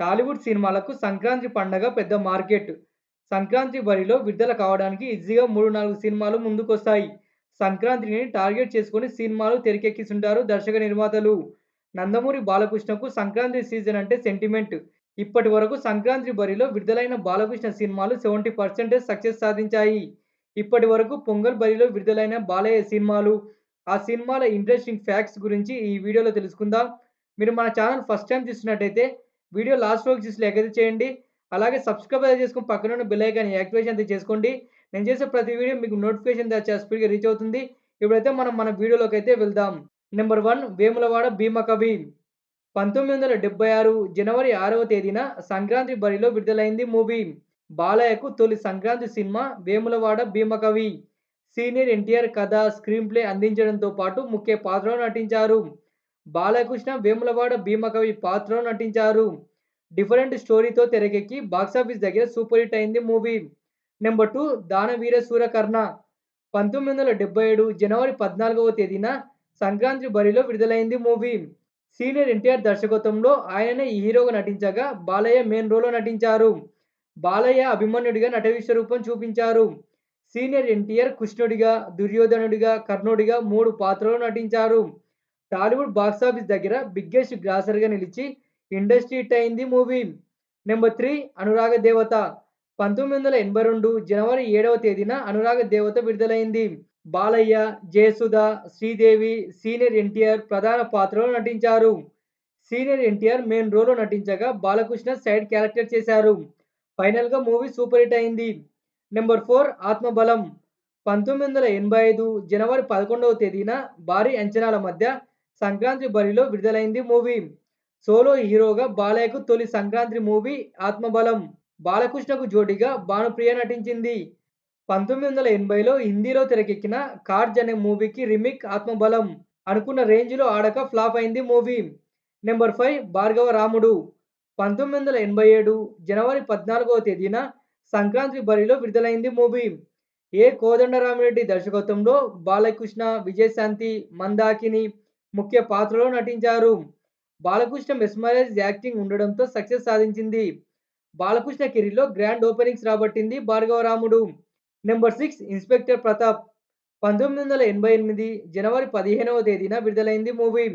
టాలీవుడ్ సినిమాలకు సంక్రాంతి పండగ పెద్ద మార్కెట్. సంక్రాంతి బరిలో విడుదల కావడానికి ఈజీగా 3, 4 సినిమాలు ముందుకొస్తాయి. సంక్రాంతిని టార్గెట్ చేసుకొని సినిమాలు తెరకెక్కిస్తుంటారు దర్శక నిర్మాతలు. నందమూరి బాలకృష్ణకు సంక్రాంతి సీజన్ అంటే సెంటిమెంట్. ఇప్పటి వరకు సంక్రాంతి బరిలో విడుదలైన బాలకృష్ణ సినిమాలు 70% సక్సెస్ సాధించాయి. ఇప్పటి వరకు పొంగల్ బరిలో విడుదలైన బాలయ్య సినిమాలు, ఆ సినిమాల ఇంట్రెస్టింగ్ ఫ్యాక్ట్స్ గురించి ఈ వీడియోలో తెలుసుకుందాం. మీరు మన ఛానల్ ఫస్ట్ టైం చూసినట్టయితే వీడియో లాస్ట్ వరకు చూసి లైక్ చేయండి. అలాగే సబ్స్క్రైబ్ అయితే చేసుకుని పక్కన ఉన్న బిల్ ఐకాన్ యాక్టివేషన్ అయితే చేసుకోండి. నేను చేసే ప్రతి వీడియో మీకు నోటిఫికేషన్ ద్వారా స్పీడ్‌గా రీచ్ అవుతుంది. ఇప్పుడైతే మనం మన వీడియోలోకి అయితే వెళ్దాం. నెంబర్ వన్ వేములవాడ భీమకవి 1976 జనవరి ఆరవ తేదీన సంక్రాంతి బరిలో విడుదలైంది మూవీ. బాలయ్యకు తొలి సంక్రాంతి సినిమా వేములవాడ భీమకవి. సీనియర్ ఎన్టీఆర్ కథ, స్క్రీన్ ప్లే అందించడంతో పాటు ముఖ్య పాత్రలో నటించారు. బాలకృష్ణ వేములవాడ భీమకవి పాత్రలో నటించారు. డిఫరెంట్ స్టోరీతో తెరకెక్కి బాక్సాఫీస్ దగ్గర సూపర్ హిట్ అయింది movie. Number two Danaveera Surakarna 1977 జనవరి 14వ తేదీన సంక్రాంతి బరిలో విడుదలైంది మూవీ. సీనియర్ ఎన్టీఆర్ దర్శకత్వంలో ఆయననే హీరోగా నటించగా బాలయ్య మెయిన్ రోల్‌లో నటించారు. బాలయ్య అభిమన్యుడిగా నట విశ్వరూపం చూపించారు. సీనియర్ ఎన్టీఆర్ కృష్ణుడిగా, దుర్యోధనుడిగా, కర్ణుడిగా మూడు పాత్రలు నటించారు. టాలీవుడ్ బాక్సాఫీస్ దగ్గర బిగ్గెస్ట్ గ్రాసర్‌గా నిలిచి ఇండస్ట్రీ హిట్ అయింది movie. Number three Anuraga Devata 1982 జనవరి ఏడవ తేదీన అనురాగ దేవత విడుదలైంది. బాలయ్య, జయసుధ, శ్రీదేవి, సీనియర్ ఎన్టీఆర్ ప్రధాన పాత్రలో నటించారు. సీనియర్ ఎన్టీఆర్ మెయిన్ రోల్‌లో నటించగా బాలకృష్ణ సైడ్ క్యారెక్టర్ చేశారు. ఫైనల్‌గా మూవీ సూపర్ హిట్ అయింది. నెంబర్ ఫోర్ ఆత్మబలం 1985 జనవరి 11వ తేదీన భారీ అంచనాల మధ్య సంక్రాంతి బరిలో విడుదలైంది మూవీ. సోలో హీరోగా బాలయ్యకు తొలి సంక్రాంతి మూవీ ఆత్మబలం. బాలకృష్ణకు జోడిగా భానుప్రియ నటించింది. 1980లో హిందీలో తెరకెక్కిన కార్జ్ అనే మూవీకి రిమిక్ ఆత్మబలం. అనుకున్న రేంజ్‌లో ఆడక ఫ్లాప్ అయింది movie. Number five Bhargava Ramudu 1987 జనవరి 14వ తేదీన సంక్రాంతి బరిలో విడుదలైంది మూవీ. ఏ కోదండరామిరెడ్డి దర్శకత్వంలో బాలకృష్ణ, విజయశాంతి, మందాకిని ముఖ్య పాత్రలో నటించారు. బాలకృష్ణ మెస్మరైజ్ యాక్టింగ్ ఉండడంతో సక్సెస్ సాధించింది. బాలకృష్ణ కెరీర్‌లో grand openings రాబట్టింది Bhargava Ramudu. Number six inspector Pratap 1988 జనవరి 15వ తేదీన విడుదలైంది మూవీ.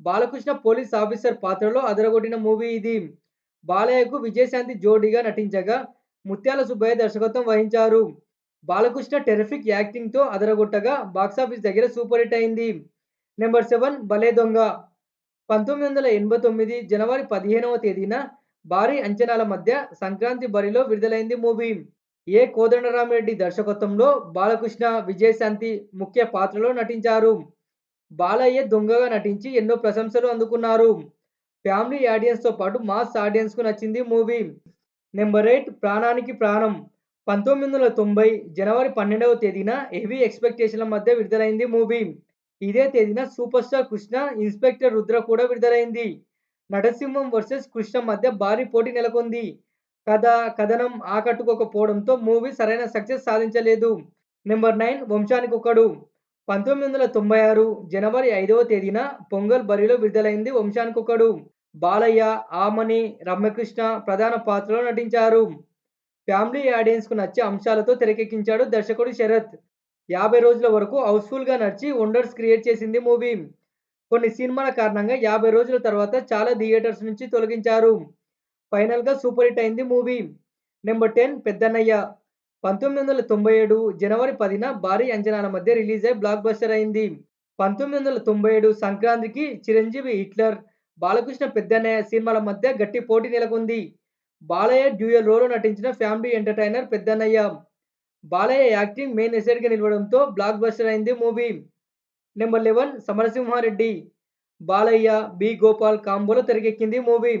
బాలకృష్ణ పోలీస్ ఆఫీసర్ పాత్రలో అదరగొట్టిన మూవీ ఇది. బాలయ్యకు విజయశాంతి జోడీగా నటించగా ముత్యాల సుబ్బయ్య దర్శకత్వం వహించారు. బాలకృష్ణ టెర్రిఫిక్ యాక్టింగ్‌తో అదరగొట్టగా బాక్సాఫీస్ దగ్గర సూపర్ హిట్ అయింది. నెంబర్ సెవెన్ బలే దొంగ 1989 జనవరి 15వ తేదీన భారీ అంచనాల మధ్య సంక్రాంతి బరిలో విడుదలైంది మూవీ. ఏ కోదండరామిరెడ్డి దర్శకత్వంలో బాలకృష్ణ, విజయశాంతి ముఖ్య పాత్రలో నటించారు. బాలయ్య దొంగగా నటించి ఎన్నో ప్రశంసలు అందుకున్నారు. ఫ్యామిలీ ఆడియన్స్‌తో పాటు మాస్ ఆడియన్స్‌కు నచ్చింది మూవీ. నెంబర్ ఎయిట్ ప్రాణానికి ప్రాణం 1990 జనవరి 12వ తేదీన హెవీ ఎక్స్‌పెక్టేషన్‌ల మధ్య విడుదలైంది మూవీ. ఇదే తేదీన super star Krishna, inspector Rudra కూడా విడుదలైంది. నటసింహం వర్సెస్ కృష్ణ మధ్య భారీ పోటీ నెలకొంది. కథ, కథనం ఆకట్టుకోకపోవడంతో మూవీ సరైన సక్సెస్ సాధించలేదు. నెంబర్ నైన్ వంశానికి ఒకడు పంతొమ్మిది వందల తొంభై ఆరు జనవరి ఐదవ తేదీన పొంగల్ బరిలో విడుదలైంది వంశానికొక్కడు. బాలయ్య, ఆమని, రమ్యకృష్ణ ప్రధాన పాత్రలో నటించారు. ఫ్యామిలీ ఆడియన్స్‌కు నచ్చే అంశాలతో తెరకెక్కించాడు దర్శకుడు శరత్. 50 రోజుల వరకు హౌస్‌ఫుల్‌గా నడిచి వండర్స్ క్రియేట్ చేసింది మూవీ. కొన్ని సినిమాల కారణంగా 50 రోజుల తర్వాత చాలా థియేటర్స్ నుంచి తొలగించారు. ఫైనల్‌గా సూపర్ హిట్ అయింది మూవీ. నెంబర్ 10 పెద్దన్నయ్య 1997 జనవరి 10న భారీ అంచనాల మధ్య రిలీజ్ అయి బ్లాక్ బస్టర్ అయింది. 1997 సంక్రాంతికి చిరంజీవి హిట్లర్, బాలకృష్ణ పెద్దన్నయ్య సినిమాల మధ్య గట్టి పోటీ నెలకొంది. బాలయ్య డ్యూయల్ రోలో నటించిన family entertainer Peddannayya. Balayya acting main ఎసెట్‌గా నిలవడంతో బ్లాక్ బస్టర్ అయింది movie. Number 11 Samarasimhareddy Balayya, B. Gopal కాంబోలో తెరకెక్కింది మూవీ.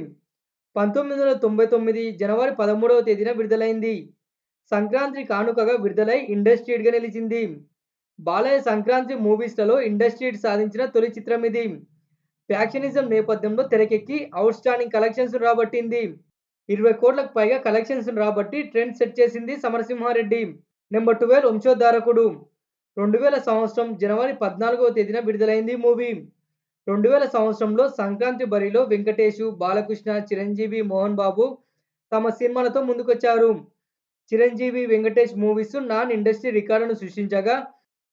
1999 జనవరి 13వ తేదీన విడుదలైంది. సంక్రాంతి కానుకగా విడుదలై ఇండస్ట్రీడ్గా నిలిచింది. బాలయ్య సంక్రాంతి మూవీస్‌లలో ఇండస్ట్రీడ్ సాధించిన తొలి చిత్రం ఇది. ఫ్యాక్షనిజం నేపథ్యంలో తెరకెక్కి అవుట్ స్టాండింగ్ కలెక్షన్స్ రాబట్టింది. 20 కోట్లకు పైగా కలెక్షన్స్ రాబట్టి ట్రెండ్ సెట్ చేసింది సమరసింహారెడ్డి. నెంబర్ 12 వంశోద్ధారకుడు 2000 సంవత్సరం జనవరి 14వ తేదీన విడుదలైంది మూవీ. 2000 సంవత్సరంలో సంక్రాంతి బరిలో వెంకటేషు, బాలకృష్ణ, చిరంజీవి, మోహన్ బాబు తమ సినిమాలతో ముందుకొచ్చారు. Chiranjeevi, Venkatesh movies non industry రికార్డును సృష్టించగా,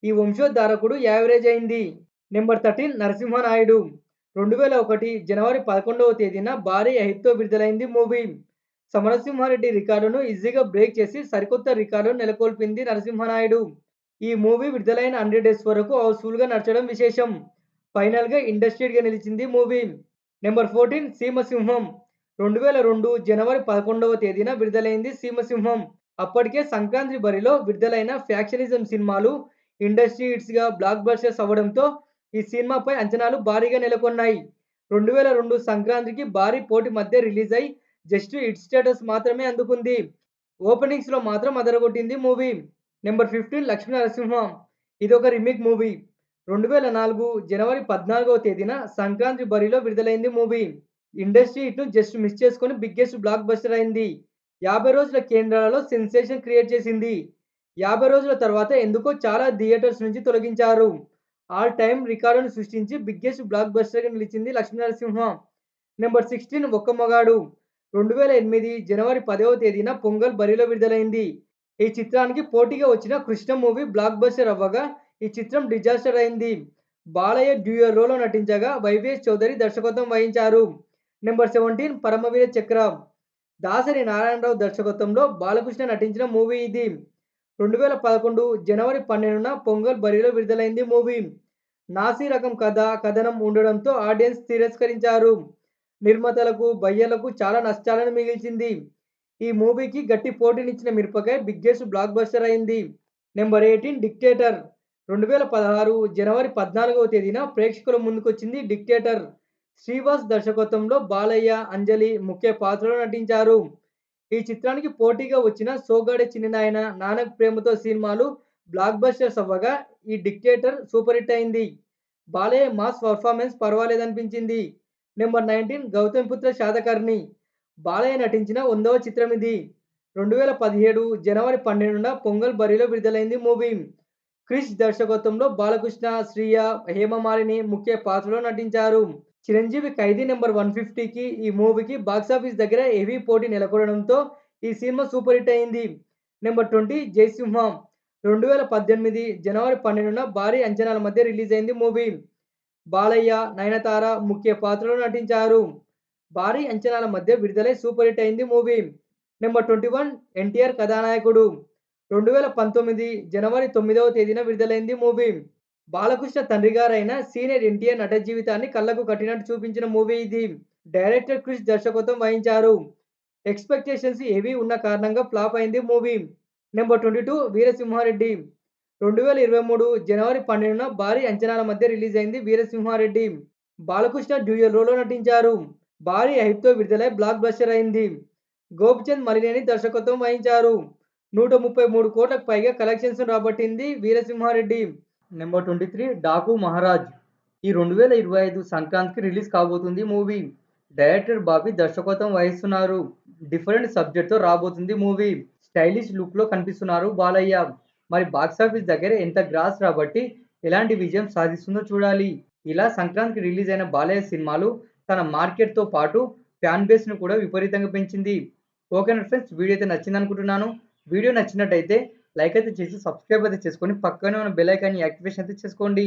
ఈ వంశోద్ధారకుడు యావరేజ్ అయింది. నెంబర్ థర్టీన్ నరసింహనాయుడు రెండు వేల ఒకటి జనవరి 11వ తేదీన భారీ హైప్‌తో విడుదలైంది మూవీ. సమరసింహారెడ్డి రికార్డును ఈజీగా బ్రేక్ చేసి సరికొత్త రికార్డును నెలకొల్పింది నరసింహనాయుడు ఈ మూవీ విడుదలైన 100 డేస్ వరకు హౌస్‌ఫుల్‌గా నడచడం విశేషం. ఫైనల్‌గా ఇండస్ట్రీడ్గా నిలిచింది మూవీ. నెంబర్ 14 సీమసింహం 2002 జనవరి 11వ తేదీన విడుదలైంది సీమసింహం. అప్పటికే సంక్రాంతి బరిలో విడుదలైన ఫ్యాక్షనిజం సినిమాలు ఇండస్ట్రీ హిట్స్‌గా బ్లాక్ బస్టర్స్ అవ్వడంతో ఈ సినిమాపై అంచనాలు భారీగా నెలకొన్నాయి. 2002 సంక్రాంతికి భారీ పోటీ మధ్య రిలీజ్ అయి జస్ట్ హిట్ స్టేటస్ మాత్రమే అందుకుంది. ఓపెనింగ్స్‌లో మాత్రం అదరగొట్టింది మూవీ. నెంబర్ ఫిఫ్టీన్ 15 ఇది ఒక రిమేక్ మూవీ. 2004 జనవరి 14వ తేదీన సంక్రాంతి బరిలో విడుదలైంది మూవీ. ఇండస్ట్రీ ఇట్ను జస్ట్ మిస్ చేసుకొని బిగ్గెస్ట్ బ్లాక్ బస్టర్ అయింది. 50 రోజుల కేంద్రాలలో సెన్సేషన్ క్రియేట్ చేసింది. 50 రోజుల తర్వాత ఎందుకో చాలా థియేటర్స్ నుంచి తొలగించారు. ఆల్ టైమ్ రికార్డును సృష్టించి బిగ్గెస్ట్ బ్లాక్ బస్టర్‌గా నిలిచింది లక్ష్మీనరసింహ. నెంబర్ 16 ఒక్క మగాడు 2008 జనవరి పదవ తేదీన పొంగల్ బరిలో విడుదలైంది. ఈ చిత్రానికి పోటీగా వచ్చిన కృష్ణ మూవీ బ్లాక్ బస్టర్ అవ్వగా ఈ చిత్రం డిజాస్టర్ అయింది. బాలయ్య డ్యూయర్ రోలో నటించగా వైవిఎస్ చౌదరి దర్శకత్వం వహించారు. నెంబర్ 17 పరమవీర చక్ర దాసరి నారాయణరావు దర్శకత్వంలో బాలకృష్ణ నటించిన మూవీ ఇది. 2011 జనవరి 12న పొంగల్ బరిలో విడుదలైంది మూవీ. నాసి రకం కథ, కథనం ఉండడంతో ఆడియన్స్ తిరస్కరించారు. నిర్మాతలకు, బయ్యలకు చాలా నష్టాలను మిగిల్చింది. ఈ మూవీకి గట్టి పోటీనిచ్చిన మిరపకాయ బిగ్గెస్ట్ బ్లాక్ బస్టర్ అయింది. నెంబర్ 18 డిక్టేటర్ 2016 జనవరి 14వ తేదీన ప్రేక్షకుల ముందుకొచ్చింది డిక్టేటర్. శ్రీవాస్ దర్శకత్వంలో బాలయ్య, అంజలి ముఖ్య పాత్రలో నటించారు. ఈ చిత్రానికి పోటీగా వచ్చిన సోగాడే చిన్ననాయన నానక్ ప్రేమతో సినిమాలు బ్లాక్ బస్టర్స్ అవ్వగా ఈ డిక్టేటర్ సూపర్ హిట్ అయింది. బాలయ్య మాస్ పర్ఫార్మెన్స్ పర్వాలేదనిపించింది. నెంబర్ 19 గౌతమిపుత్ర శాతకర్ణి బాలయ్య నటించిన వందవ చిత్రం ఇది రెండు వేల పదిహేడు జనవరి 12న పొంగల్ బరిలో విడుదలైంది మూవీ. క్రిష్ దర్శకత్వంలో బాలకృష్ణ, శ్రీయ హేమమాలిని ముఖ్య పాత్రలో నటించారు. చిరంజీవి 'ఖైదీ నెంబర్ వన్ ఫిఫ్టీకి ఈ మూవీకి బాక్సాఫీస్ దగ్గర హెవీ పోటీ నెలకొనడంతో ఈ సినిమా సూపర్ హిట్ అయింది. నెంబర్ ట్వంటీ జయసింహం రెండు వేల పద్దెనిమిది జనవరి 12న భారీ అంచనాల మధ్య రిలీజ్ అయింది మూవీ. బాలయ్య, నయనతార ముఖ్య పాత్రలో నటించారు. భారీ అంచనాల మధ్య విడుదలై సూపర్ హిట్ అయింది మూవీ. నెంబర్ 21 ఎన్టీఆర్ కథానాయకుడు 2019 జనవరి తొమ్మిదవ తేదీన విడుదలైంది మూవీ. బాలకృష్ణ తండ్రి గారైన సీనియర్ ఎన్టీఆర్ నట జీవితాన్ని కళ్ళకు కట్టినట్టు చూపించిన మూవీ ఇది. డైరెక్టర్ క్రిష్ దర్శకత్వం వహించారు. ఎక్స్‌పెక్టేషన్స్ ఏవీ ఉన్న కారణంగా ఫ్లాప్ అయింది మూవీ. నెంబర్ 22 వీరసింహారెడ్డి 2023 జనవరి 12న భారీ అంచనాల మధ్య రిలీజ్ అయింది వీరసింహారెడ్డి. బాలకృష్ణ డ్యూయల్ రోల్‌లో నటించారు. భారీ హైప్‌తో విడుదలై బ్లాక్ బస్టర్ అయింది. గోపిచంద్ మలినేని దర్శకత్వం వహించారు. 133 కోట్లకు పైగా కలెక్షన్స్ రాబట్టింది వీరసింహారెడ్డి. నెంబర్ 23 డాకు మహారాజ్ ఈ 2025 సంక్రాంతికి రిలీజ్ కాబోతుంది మూవీ. డైరెక్టర్ బాబీ దర్శకత్వం వహిస్తున్నారు. డిఫరెంట్ సబ్జెక్ట్‌తో రాబోతుంది మూవీ. స్టైలిష్ లుక్‌లో కనిపిస్తున్నారు బాలయ్య. మరి బాక్సాఫీస్ దగ్గర ఎంత గ్రాస్ రాబట్టి ఎలాంటి విజయం సాధిస్తుందో చూడాలి. ఇలా సంక్రాంతికి రిలీజ్ అయిన బాలయ్య సినిమాలు తన మార్కెట్‌తో పాటు ఫ్యాన్ బేస్‌ను కూడా విపరీతంగా పెంచింది. ఓకేనా ఫ్రెండ్స్ వీడియో అయితే నచ్చింది అనుకుంటున్నాను వీడియో నచ్చినట్టయితే లైక్ అయితే చేసి సబ్స్క్రైబ్ అయితే చేసుకొని పక్కనే ఉన్న బెల్ ఐకాన్ యాక్టివేషన్ అయితే చేసుకోండి.